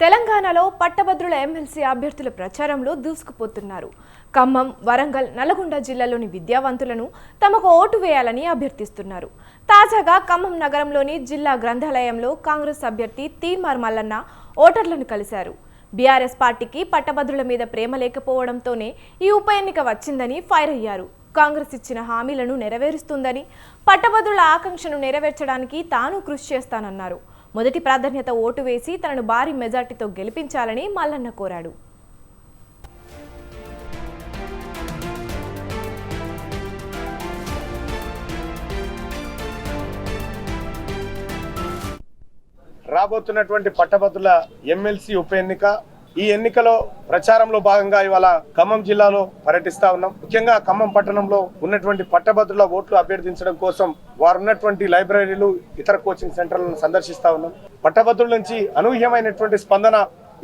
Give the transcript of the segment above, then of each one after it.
తెలంగాణలో పట్టభద్రుల ఎమ్మెల్సీ అభ్యర్థుల ప్రచారంలో దూసుకుపోతున్నారు. ఖమ్మం వరంగల్ నల్గొండ జిల్లాలోని విద్యావంతులను తమకు ఓటు వేయాలని అభ్యర్థిస్తున్నారు. తాజాగా ఖమ్మం నగరంలోని జిల్లా గ్రంథాలయంలో కాంగ్రెస్ అభ్యర్థి తీన్మార్ మల్లన్న ఓటర్లను కలిశారు. బీఆర్ఎస్ పార్టీకి పట్టభద్రుల మీద ప్రేమ లేకపోవడంతోనే ఈ ఉప ఎన్నిక వచ్చిందని ఫైర్ అయ్యారు. కాంగ్రెస్ ఇచ్చిన హామీలను నెరవేరుస్తుందని పట్టభద్రుల ఆకాంక్షను నెరవేర్చడానికి తాను కృషి చేస్తానన్నారు. మొదటి ప్రాధాన్యత ఓటు వేసి తనను భారీ మెజార్టీతో గెలిపించాలని మల్లన్న కోరాడు. రాబోతున్నటువంటి పట్టభద్రుల ఎమ్మెల్సీ ఉప ఎన్నిక ఈ ఎన్నికలో ప్రచారంలో భాగంగా ఇవాళ ఖమ్మం జిల్లాలో పర్యటిస్తా ఉన్నాం. ముఖ్యంగా ఖమ్మం పట్టణంలో ఉన్నటువంటి పట్టభద్రుల ఓట్లు అభ్యర్థించడం కోసం వారు ఉన్నటువంటి లైబ్రరీలు ఇతర కోచింగ్ సెంటర్లను సందర్శిస్తా ఉన్నాం. పట్టభద్రుల నుంచి అనూహ్యమైనటువంటి స్పందన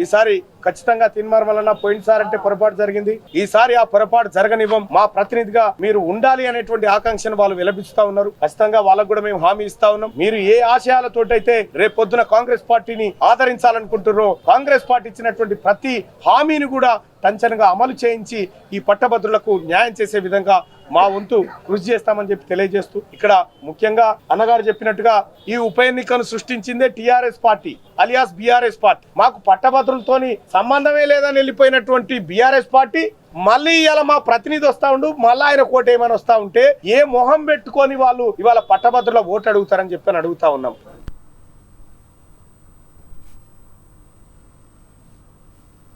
ఈసారి ఖచ్చితంగా తిన్మార్మలన్న పోయినసారి అంటే పొరపాటు జరిగింది. ఈసారి ఆ పొరపాటు జరగనివ్వం. మా ప్రతినిధిగా మీరు ఉండాలి అనేటువంటి ఆకాంక్షను వాళ్ళు విలపిస్తా ఉన్నారు. ఖచ్చితంగా వాళ్ళకు కూడా మేము హామీ ఇస్తా ఉన్నాం. మీరు ఏ ఆశయాలతోటైతే రేపు పొద్దున కాంగ్రెస్ పార్టీని ఆదరించాలనుకుంటున్నారో కాంగ్రెస్ పార్టీ ఇచ్చినటువంటి ప్రతి హామీని కూడా టంచనగా అమలు చేయించి ఈ పట్టభద్రులకు న్యాయం చేసే విధంగా మా వంతు కృషి చేస్తామని చెప్పి తెలియజేస్తూ ఇక్కడ ముఖ్యంగా అన్నగారు చెప్పినట్టుగా ఈ ఉప ఎన్నికను సృష్టించిందే TRS party alias BRS party. మాకు పట్టభద్రులతోని సంబంధమే లేదని వెళ్ళిపోయినటువంటి బీఆర్ఎస్ పార్టీ మళ్ళీ ఇవాళ మా ప్రతినిధి వస్తా ఉండు మళ్ళీ ఆయన కోట ఏమని వస్తా ఉంటే ఏ మొహం పెట్టుకొని వాళ్ళు ఇవాళ పట్టభద్రుల ఓటు అడుగుతారని చెప్పి అని అడుగుతా ఉన్నాం.